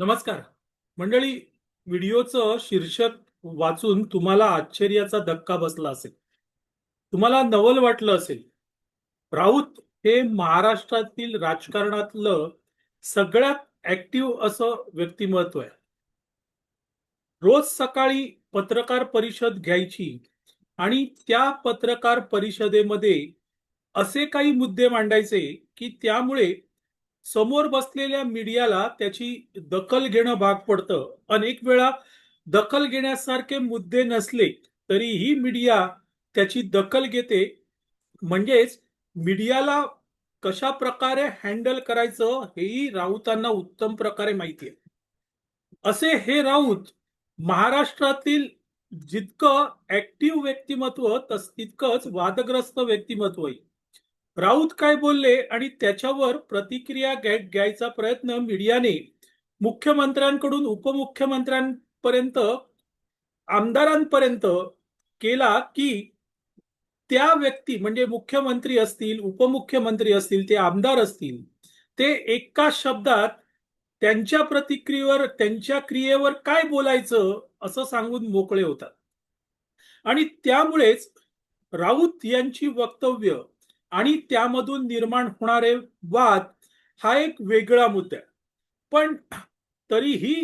नमस्कार. मंडळी व्हिडिओचं शीर्षक वाचून तुम्हाला आश्चर्याचा धक्का बसला असेल. तुम्हाला नवल वाटलं असेल. राऊत हे महाराष्ट्रातील राजकारणातलं सगळ्यात ऍक्टिव्ह असं व्यक्तिमत्व आहे. रोज सकाळी पत्रकार परिषद घ्यायची आणि त्या पत्रकार परिषदेमध्ये असे काही मुद्दे मांडायचे की त्यामुळे समोर बसलेल्या मीडियाला त्याची दखल घेणं भाग पडतं. अनेक वेळा दखल घेण्यासारखे मुद्दे नसले तरीही मीडिया त्याची दखल घेते. म्हणजेच मीडियाला कशा प्रकारे हँडल करायचं हेही राऊतांना उत्तम प्रकारे माहिती आहे. असे हे राऊत महाराष्ट्रातील जितकं ऍक्टिव्ह व्यक्तिमत्व तस तितकंच वादग्रस्त व्यक्तिमत्व व्यक्तिमत्वही. राऊत काय बोलले आणि त्याच्यावर प्रतिक्रिया घ्यायचा प्रयत्न मीडियाने मुख्यमंत्र्यांकडून उपमुख्यमंत्र्यांपर्यंत आमदारांपर्यंत केला की त्या व्यक्ती म्हणजे मुख्यमंत्री असतील उपमुख्यमंत्री असतील ते आमदार असतील ते एका शब्दात त्यांच्या प्रतिक्रियेवर त्यांच्या क्रियेवर काय बोलायचं असं सांगून मोकळे होतात. आणि त्यामुळेच राऊत यांची वक्तव्य आणि त्यामधून निर्माण होणारे वाद हा एक वेगळा मुद्दा आहे. पण तरीही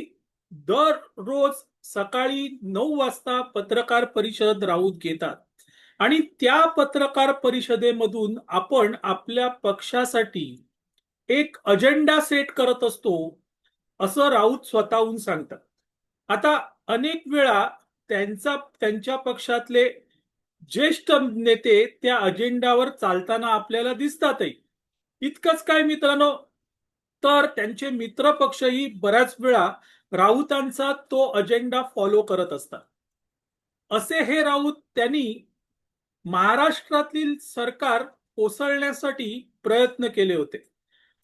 दररोज सकाळी नऊ वाजता पत्रकार परिषद राऊत घेतात. आणि त्या पत्रकार परिषदेमधून आपण आपल्या पक्षासाठी एक अजेंडा सेट करत असतो असं राऊत स्वतःहून सांगतात. आता अनेक वेळा त्यांचा त्यांच्या पक्षातले ज्येष्ठ नेते त्या अजेंडावर चालताना आपल्याला दिसतातही. इतकंच काय मित्रांनो? तर त्यांचे मित्र पक्षही बऱ्याच वेळा राऊतांचा तो अजेंडा फॉलो करत असतात. असे हे राऊत त्यांनी महाराष्ट्रातील सरकार कोसळण्यासाठी प्रयत्न केले होते.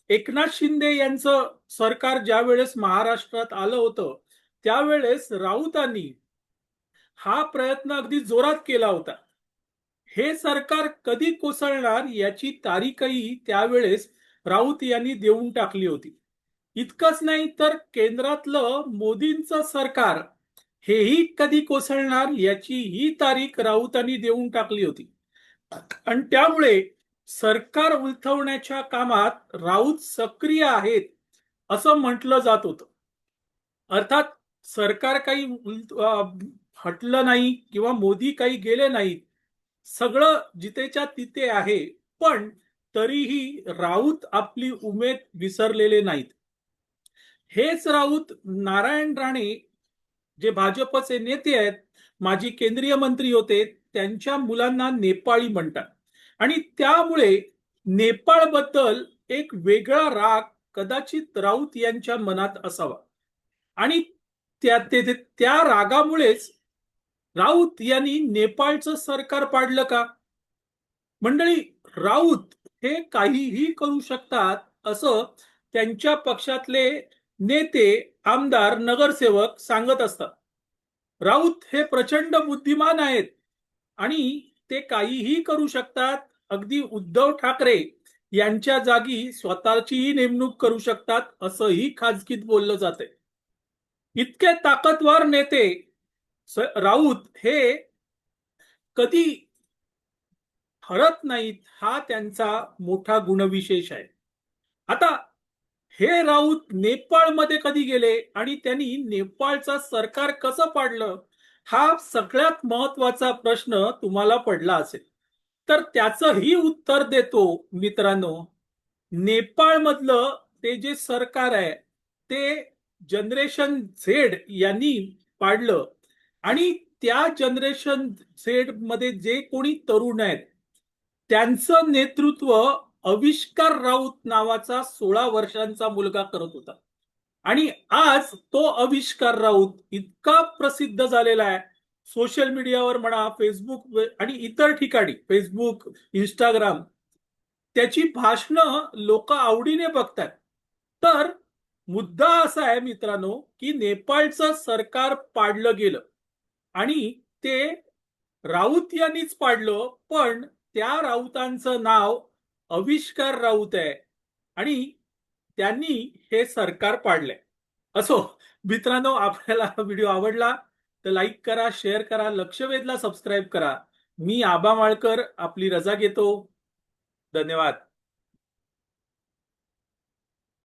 एकनाथ शिंदे यांचं सरकार ज्या वेळेस महाराष्ट्रात आलं होतं त्यावेळेस राऊतांनी हा प्रयत्न अगदी जोरात केला होता. हे सरकार कधी कोसळणार याची तारीखही त्यावेळेस राऊत यांनी देऊन टाकली होती. इतकंच नाही तर केंद्रातलं मोदींचं सरकार हेही कधी कोसळणार याची ही तारीख राऊतांनी देऊन टाकली होती. आणि त्यामुळे सरकार उलथवण्याच्या कामात राऊत सक्रिय आहेत असं म्हटलं जात होतं. अर्थात सरकार काही हटलं नाही किंवा मोदी काही गेले नाहीत सगळं जितेच्या तिथे आहे पण तरीही राऊत आपली उमेद विसरलेले नाहीत. हेच राऊत नारायण राणे जे भाजपचे नेते आहेत माजी केंद्रीय मंत्री होते त्यांच्या मुलांना नेपाळी म्हणतात. आणि त्यामुळे नेपाळबद्दल एक वेगळा राग कदाचित राऊत यांच्या मनात असावा. आणि त्या ते- त्या रागामुळेच राऊत यांनी नेपाळचं सरकार पाडलं का? मंडळी राऊत हे काहीही करू शकतात असं त्यांच्या पक्षातले नेते आमदार नगरसेवक सांगत असतात. राऊत हे प्रचंड बुद्धिमान आहेत आणि ते काहीही करू शकतात. अगदी उद्धव ठाकरे यांच्या जागी स्वतःचीही नेमणूक करू शकतात असंही खाजगीत बोललं जाते इतके ताकदवार नेते राऊत हे कधी हरत नाहीत हा त्यांचा मोठा गुणविशेष आहे. आता हे राऊत नेपाळमध्ये कधी गेले आणि त्यांनी नेपाळचं सरकार कसं पाडलं हा सगळ्यात महत्त्वाचा प्रश्न तुम्हाला पडला असेल. तर त्याचंही उत्तर देतो मित्रांनो नेपाळमधलं ते जे सरकार आहे ते जनरेशन झेड यांनी पाडलं. आणि त्या जनरेशन झेडमध्ये जे कोणी तरुण आहेत त्यांचं नेतृत्व अविष्कार राऊत नावाचा सोळा वर्षांचा मुलगा करत होता. आणि आज तो अविष्कार राऊत इतका प्रसिद्ध झालेला आहे. सोशल मीडियावर म्हणा फेसबुक आणि इतर ठिकाणी फेसबुक इंस्टाग्राम त्याची भाषणं लोक आवडीने बघतात तर मुद्दा असा आहे मित्रांनो की नेपाळचं सरकार पाडलं गेलं. आणि ते राऊत यांनीच पाडलं पण त्या राऊतांचं नाव अविष्कार राऊत आहे. आणि त्यांनी हे सरकार पाडलंय. असो मित्रांनो आपल्याला हा व्हिडिओ आवडला तर लाईक करा शेअर करा लक्षवेधला सबस्क्राईब करा. मी आबा माळकर आपली रजा घेतो. धन्यवाद.